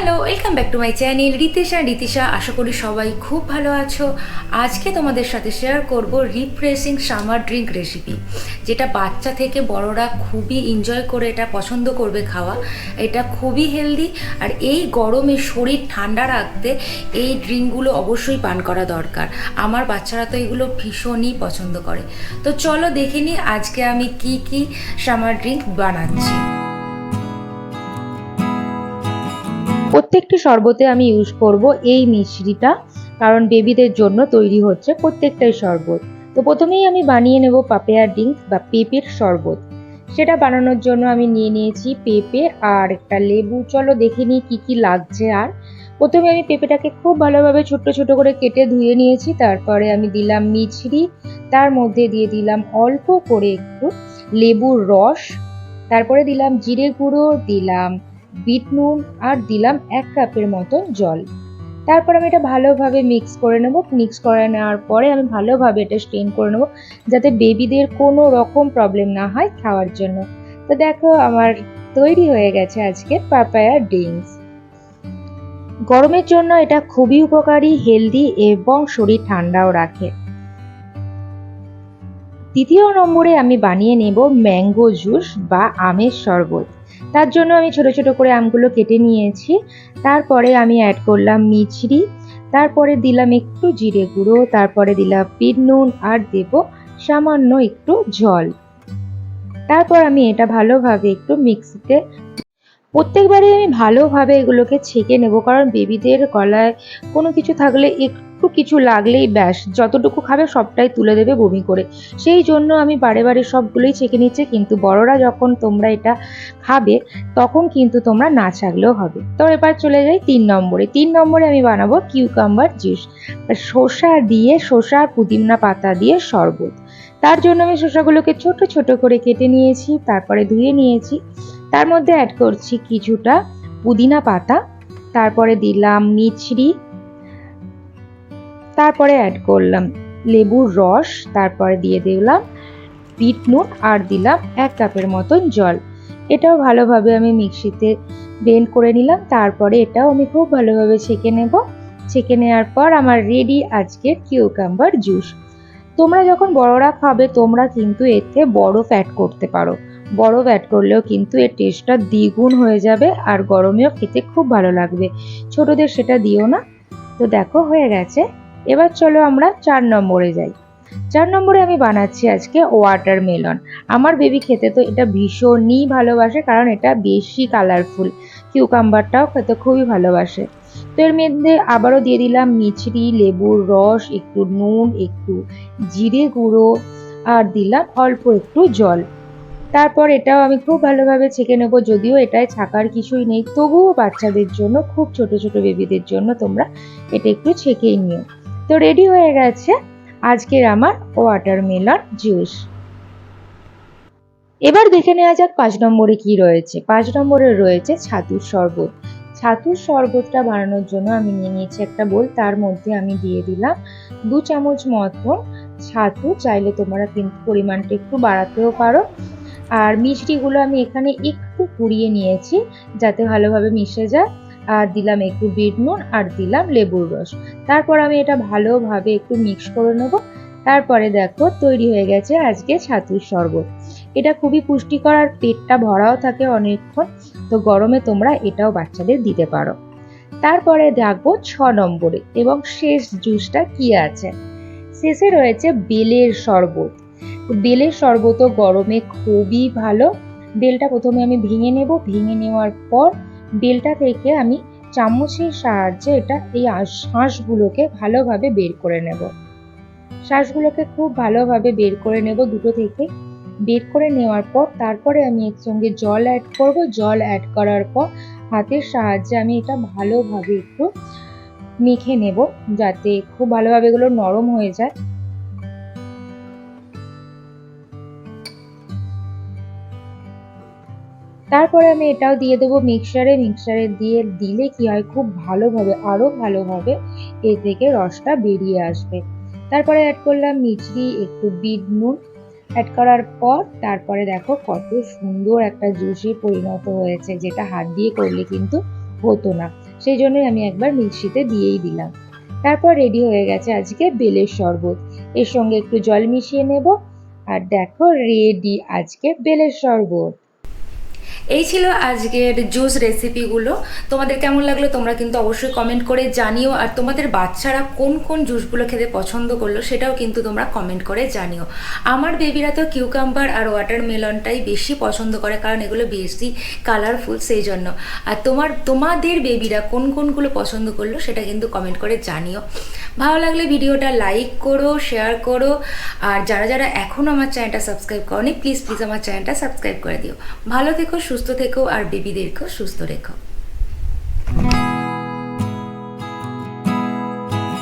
Hello welcome back to my channel Ritesha Ritisha আশা করি সবাই খুব ভালো আছো। আজকে তোমাদের সাথে শেয়ার করব রিফ্রেশিং সামার ড্রিঙ্ক রেসিপি যেটা বাচ্চা থেকে বড়রা খুবই এনজয় করে, এটা পছন্দ করবে খাওয়া। এটা খুবই হেলদি আর এই গরমে শরীর ঠান্ডা রাখতে এই ড্রিঙ্কগুলো অবশ্যই পান করা দরকার। আমার বাচ্চারা তো এগুলো ভীষণই পছন্দ করে। তো চলো দেখে নিই আজকে আমি কি কি সামার ড্রিঙ্ক বানাচ্ছি। প্রত্যেকটি শরবতে আমি ইউজ করব এই মিশ্রিটা, কারণ বেবিদের জন্য তৈরি হচ্ছে প্রত্যেকটাই শরবত। তো প্রথমেই আমি বানিয়ে নেব পাপেয়ার ড্রিঙ্কস বা পেঁপের শরবত। সেটা বানানোর জন্য আমি নিয়ে নিয়েছি পেঁপে আর একটা লেবু। চলো দেখে নিই কী কী লাগছে আর। প্রথমে আমি পেঁপেটাকে খুব ভালোভাবে ছোট ছোট করে কেটে ধুয়ে নিয়েছি। তারপরে আমি দিলাম মিছরি। তার মধ্যে দিয়ে দিলাম অল্প করে একটু লেবুর রস। তারপরে দিলাম জিরে গুঁড়ো, দিলাম বিট নুন আর দিলাম এক কাপের মতন জল। তারপর আমি এটা ভালোভাবে মিক্স করে নেব। মিক্স করে নেওয়ার পরে আমি ভালোভাবে এটা স্টেন করে নেব, যাতে বেবিদের কোনো রকম প্রবলেম না হয় খাওয়ার জন্য। তো দেখো আমার তৈরি হয়ে গেছে আজকে পাপায়া ড্রিঙ্কস গরমের জন্য এটা খুবই উপকারী হেলদি এবং শরীর ঠান্ডাও রাখে। দ্বিতীয় নম্বরে আমি বানিয়ে নেব ম্যাঙ্গো জুস বা আমের শরবত। তার জন্য আমি ছোট ছোট করে আমগুলো কেটে নিয়েছি। তারপরে আমি অ্যাড করলাম মিছরি, তারপরে দিলাম একটু জিরে গুঁড়ো, তারপরে দিলাম পিট নুন আর দেব সামান্য একটু জল। তারপর আমি এটা ভালোভাবে একটু মিক্সিতে প্রত্যেকবারে আমি ভালোভাবে এগুলোকে ছেঁকে নেব, কারণ বেবিদের গলায় কোনো কিছু থাকলে একটু কিছু লাগলেই ব্যাস, যতটুকু খাবে সবটাই তুলে দেবে বমি করে। সেই জন্য আমি বারে বারে সবগুলোই ছেঁকে নিচ্ছে, কিন্তু বড়রা যখন তোমরা এটা খাবে, তখন কিন্তু তোমরা না ছাগলেও হবে। তো এবার চলে যাই তিন নম্বরে। তিন নম্বরে আমি বানাবো কিউকাম্বার জুস শসা দিয়ে, শসা, পুদিনা পাতা দিয়ে শরবত। তার জন্য আমি শসাগুলোকে ছোট ছোট করে কেটে নিয়েছি, তারপরে ধুয়ে নিয়েছি। তার মধ্যে অ্যাড করছি কিছুটা পুদিনা পাতা, তারপরে দিলাম মিছরি তারপরে অ্যাড করলাম লেবুর রস, তারপরে দিয়ে দিলাম বিট নুন আর দিলাম এক কাপের মতন জল। এটাও ভালোভাবে আমি মিক্সিতে ব্লেন্ড করে নিলাম, তারপরে এটাও আমি খুব ভালোভাবে ছেঁকে নেব। ছেঁকে নেওয়ার পর আমার রেডি আজকের কিউকাম্বার জুস তোমরা যখন বড়রা খাবে, তোমরা কিন্তু এতে বরফ অ্যাড করতে পারো। বরফ অ্যাড করলেও কিন্তু এর টেস্টটা দ্বিগুণ হয়ে যাবে আর গরমেও খেতে খুব ভালো লাগবে। ছোটদের সেটা দিও না। তো দেখো, হয়ে গেছে। এবার চলো আমরা চার নম্বরে যাই। চার নম্বরে আমি বানাচ্ছি আজকে ওয়াটার মেলন আমার বেবি খেতে তো এটা ভীষণই ভালোবাসে, কারণ এটা বেশি কালারফুল কিউকাম্বারটাও খেতে খুবই ভালোবাসে। তো এর মধ্যে আবারও দিয়ে দিলাম মিছরি, লেবুর রস, একটু নুন, একটু জিরে গুঁড়ো, আর দিলাম অল্প একটু জল। তারপর এটাও আমি খুব ভালোভাবে ছেঁকে নেব, যদিও এটায় ছাকার কিছুই নেই। তবুও বাচ্চাদের জন্য, খুব ছোট ছোট বেবিদের জন্য তোমরা এটা একটু ছেঁকেই নিও। তো রেডি হয়ে গেছে আজকের আমার ওয়াটারমেলন জুস এবার দেখে নেওয়া যাক পাঁচ নম্বরে কি রয়েছে। পাঁচ নম্বরে রয়েছে ছাতুর শরবত। ছাতুর শরবতটা বানানোর জন্য আমি নিয়ে নিয়েছি একটা বোল, তার মধ্যে আমি দিয়ে দিলাম দু চামচ মতন ছাতু। চাইলে তোমরা কিন্তু পরিমাণটা একটু বাড়াতেও পারো। আর মিষ্টিগুলো আমি এখানে একটু পুড়িয়ে নিয়েছি, যাতে ভালোভাবে মিশে যায়। আর দিলাম একটু বিট নুন আর দিলাম লেবুর রস। তারপর আমি এটা ভালোভাবে একটু মিক্স করে নেব। তারপরে দেখো তৈরি হয়ে গেছে আজকে ছাতুর শরবত। এটা খুবই পুষ্টিকর আর পেটটা ভরাও থাকে অনেকক্ষণ, তো গরমে তোমরা এটাও বাচ্চাদের দিতে পারো। তারপরে দেখব ছ নম্বরে এবং শেষ জুসটা কি আছে? শেষে রয়েছে বেলের শরবত। বেলের শরবতও গরমে খুবই ভালো। বেলটা প্রথমে আমি ভেঙে নেব। ভেঙে নেওয়ার পর বেলটা থেকে আমি চামচের সাহায্যে এটা এই শাঁসগুলোকে ভালোভাবে বের করে নেব। শাঁসগুলোকে খুব ভালোভাবে বের করে নেব দুটো থেকে। বের করে নেওয়ার পর তারপরে আমি এর সঙ্গে জল অ্যাড করব। জল অ্যাড করার পর হাতের সাহায্যে আমি এটা ভালোভাবে একটু মেখে নেব যাতে খুব ভালোভাবে এগুলো নরম হয়ে যায়। তারপরে আমি এটাও দিয়ে দেবো মিক্সারে মিক্সারে দিয়ে দিলে কি হয়? খুব ভালোভাবে আরও ভালোভাবে এ থেকে রসটা বেরিয়ে আসবে। তারপরে অ্যাড করলাম মিছরি একটু বিট নুন। অ্যাড করার পর তারপরে দেখো কত সুন্দর একটা জুসে পরিণত হয়েছে, যেটা হাত দিয়ে করলে কিন্তু হতো না। সেই জন্যই আমি একবার মিক্সিতে দিয়েই দিলাম। তারপর রেডি হয়ে গেছে আজকে বেলের শরবত। এর সঙ্গে একটু জল মিশিয়ে নেব। আর দেখো রেডি আজকে বেলের শরবত। এই ছিল আজকের জুস রেসিপিগুলো তোমাদের কেমন লাগল তোমরা কিন্তু অবশ্যই কমেন্ট করে জানিও। আর তোমাদের বাচ্চারা কোন কোন জুসগুলো খেতে পছন্দ করল সেটাও কিন্তু তোমরা কমেন্ট করে জানিও। আমার বেবিরা তো কিউকাম্বার আর ওয়াটারমেলনটাই বেশি পছন্দ করে, কারণ এগুলো বেশি কালারফুল সেই জন্য। আর তোমার, তোমাদের বেবিরা কোন কোনগুলো পছন্দ করল সেটা কিন্তু কমেন্ট করে জানিও। ভালো লাগলে ভিডিওটা লাইক করো শেয়ার করো। আর যারা যারা এখনও আমার চ্যানেলটা সাবস্ক্রাইব করনি প্লিজ প্লিজ আমার চ্যানেলটা সাবস্ক্রাইব করে দিও। ভালো থেকো, সুস্থ থেকো, আর বেবিদেরকেও সুস্থ রেখো।